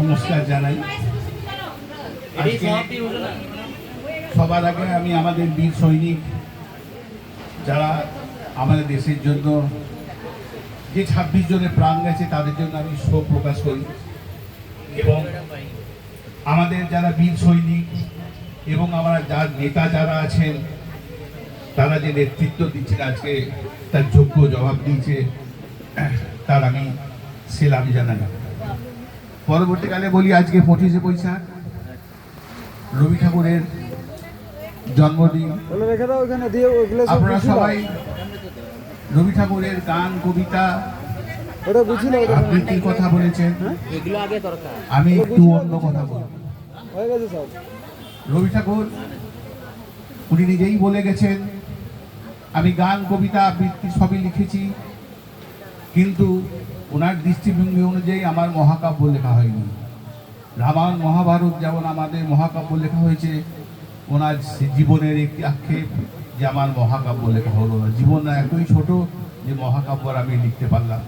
নমস্কার জানাই। সবার আগে আমি আমাদের বীর সৈনিক যারা আমাদের দেশের জন্য যে ছাব্বিশ জনের প্রাণ গেছে তাদের জন্য আমি শোক প্রকাশ করি। এবং আমাদের যারা বীর সৈনিক এবং আমরা যার নেতা যারা আছেন তারা যে নেতৃত্ব দিচ্ছেন আজকে তার যোগ্য জবাব দিয়েছে তার আমি সেলাম জানাই পরবর্তীকালে বলি, আজকে পঁচিশে বৈশাখ। রবি ঠাকুরের জন্মদিন। আপনারা সবাই রবি ঠাকুরের গান, কবিতা কথা বলেছেন। আমি একটু অন্য কথা বলব। রবি ঠাকুর, উনি নিজেই বলে গেছেন, আমি গান, কবিতা, আবৃত্তি সবই লিখেছি। কিন্তু ওনার দৃষ্টিভঙ্গি অনুযায়ী আমার মহাকাব্য লেখা হয়নি। রামায়ণ, মহাভারত যেমন আমাদের মহাকাব্য লেখা হয়েছে, ওনার জীবনের একটি আক্ষেপ যে আমার মহাকাব্য লেখা হলো না। জীবন এতই ছোট যে মহাকাব্য আমি লিখতে পারলাম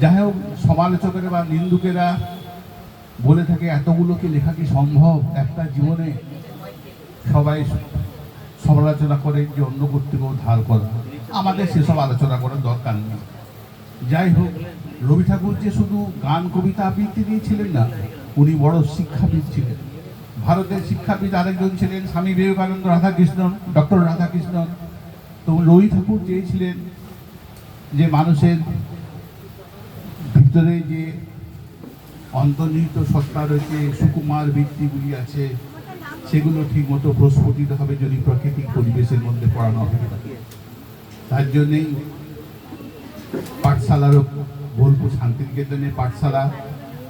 যাই হোক, সমালোচকেরা বা নিন্দুকেরা বলে থাকে, এতগুলো কি লেখা কি সম্ভব? একটা জীবনে সবাই সমালোচনা করে যে অন্য কর্তৃকেও ধার করা। আমাদের সেসব আলোচনা করার দরকার নেই। যাই হোক রবি ঠাকুর যে শুধু গান, কবিতা আবৃত্তি দিয়েছিলেন না, উনি বড় শিক্ষাবিদ ছিলেন। ভারতের শিক্ষাবিদ আরেকজন ছিলেন স্বামী বিবেকানন্দ রাধাকৃষ্ণন, ডক্টর রাধাকৃষ্ণন। তো রবি ঠাকুর চেয়েছিলেন যে মানুষের ভিতরে যে অন্তর্নিহিত সত্তা রয়েছে, সুকুমার বৃত্তিগুলি আছে, সেগুলো ঠিকমতো প্রস্ফুটিত হবে যদি প্রাকৃতিক পরিবেশের মধ্যে পড়ানো হবে তার জন্যেই পাঠশালারও বোলপুর শান্তিনিকেতনের পাঠশালা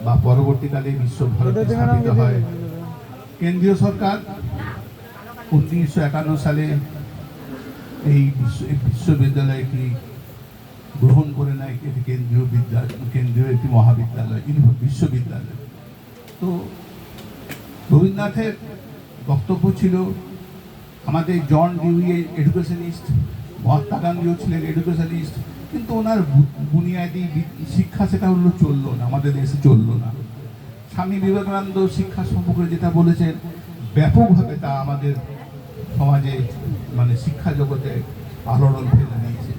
বা পরবর্তীকালে বিশ্বভারতী স্থাপিত হয়। কেন্দ্রীয় সরকার উনিশশো একান্ন সালে এই বিশ্ব এই বিশ্ববিদ্যালয়টি গ্রহণ করে নেয়। এটি কেন্দ্রীয় বিদ্যা কেন্দ্রীয় একটি মহাবিদ্যালয় বিশ্ববিদ্যালয়। তো রবীন্দ্রনাথের বক্তব্য ছিল আমাদের জন ডিউই এডুকেশনিস্ট মহাত্মা গান্ধীও ছিলেন এডুকেশনিস্ট কিন্তু ওনার বুনিয়াদি শিক্ষা সেটা হলো চলল না, আমাদের দেশে চলল না। স্বামী বিবেকানন্দ শিক্ষা সম্পর্কে যেটা বলেছেন, ব্যাপকভাবে তা আমাদের সমাজে মানে শিক্ষা জগতে আলোড়ন ফেলে দিয়েছে।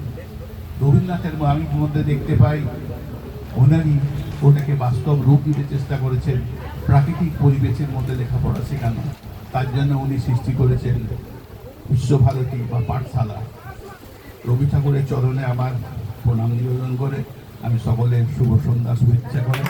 রবীন্দ্রনাথের আমি মধ্যে দেখতে পাই, ওনারই ওটাকে বাস্তব রূপ দিতে চেষ্টা করেছেন, প্রাকৃতিক পরিবেশের মধ্যে লেখাপড়া শেখানো। তার জন্য উনি সৃষ্টি করেছেন বিশ্বভারতী বা পাঠশালা। রবি ঠাকুরের চরণে আমার প্রণাম নিবেদন করে আমি সকলের শুভ সন্ধ্যা শুভেচ্ছা করে